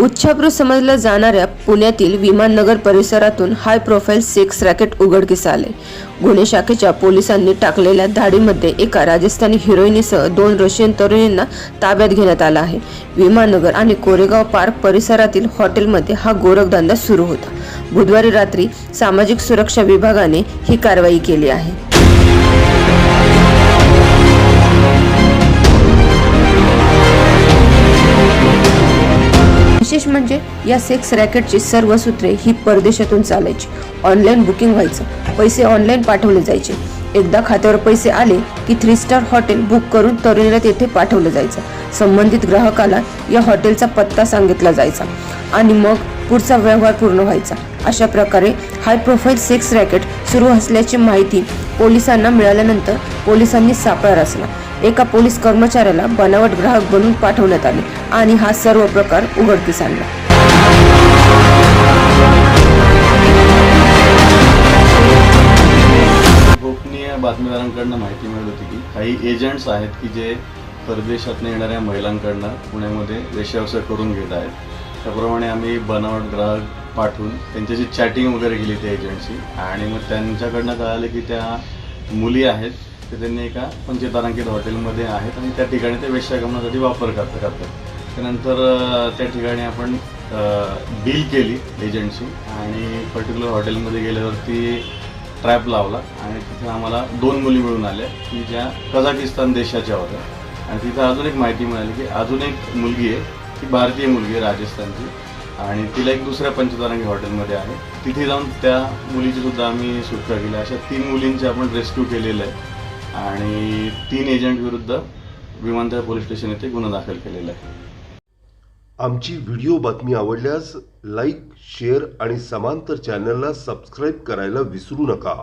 उच्चाभ्रू समजल्या जाणाऱ्या पुण्यातील विमाननगर परिसरातून हाय प्रोफाईल सेक्स रॅकेट उघडकीस आले. गुन्हे शाखेच्या पोलिसांनी टाकलेल्या धाडीमध्ये एका राजस्थानी हिरोईनीसह दोन रशियन तरुणींना ताब्यात घेण्यात आला आहे. विमाननगर आणि कोरेगाव पार्क परिसरातील हॉटेलमध्ये हा गोरखधंदा सुरू होता. बुधवारी रात्री सामाजिक सुरक्षा विभागाने ही कारवाई केली आहे. विशेष म्हणजे या सेक्स रॅकेटची सर्व सूत्रे ही परदेशातून चालायची. ऑनलाईन बुकिंग व्हायचं. पैसे ऑनलाईन पाठवले जायचे. एकदा खात्यावर पैसे आले की थ्री स्टार हॉटेल बुक करून तरुणीला तेथे पाठवलं जायचं. संबंधित ग्राहकाला या हॉटेलचा पत्ता सांगितला जायचा. आणि मग पुढचा व्यवहार पूर्ण व्हायचा. अशा प्रकारे हाय प्रोफाईल सेक्स रॅकेट सुरू असल्याची माहिती पोलिसांना मिळाल्यानंतर पोलिसांनी सापळा रचला. एका पोलीस कर्मचाऱ्याला बनावट ग्राहक बनून पाठवण्यात आले आणि हा सर्व प्रकार उघडकीस आणला. गोपनीय बातमीदारांकडनं माहिती मिळत होती की काही एजंट्स आहेत की जे परदेशातून येणाऱ्या महिलांकडनं पुण्यामध्ये वेशव्यवसाय करून घेत आहेत. त्याप्रमाणे आम्ही बनावट ग्राहक पाठवून त्यांच्याशी चॅटिंग वगैरे केली त्या एजंटशी आणि मग त्यांच्याकडनं कळालं की त्या मुली आहेत ते त्यांनी एका पंचतारांकित हॉटेलमध्ये आहेत आणि त्या ठिकाणी ते वेश्यागमनासाठी वापर करत करतात. त्यानंतर त्या ठिकाणी आपण डील केली एजंटशी आणि पर्टिक्युलर हॉटेलमध्ये गेल्यावरती ट्रॅप लावला आणि तिथे आम्हाला दोन मुली मिळून आल्या की ज्या कझाकिस्तान देशाच्या होत्या. आणि तिथं अजून एक माहिती मिळाली की अजून एक मुलगी आहे ती भारतीय मुलगी आहे राजस्थानची. आणि तिला एक दुसऱ्या पंचतारांगी हॉटेलमध्ये आहे. तिथे जाऊन त्या मुलीची सुद्धा आम्ही सुटका केली अशा तीन मुलींचे आपण रेस्क्यू केलेलं आहे. आणि तीन एजंट विरुद्ध विमानतळ पोलीस स्टेशन येथे गुन्हा दाखल केलेला आहे. आमची व्हिडिओ बातमी आवडल्यास लाईक शेअर आणि समांतर चॅनलला सबस्क्राईब करायला विसरू नका.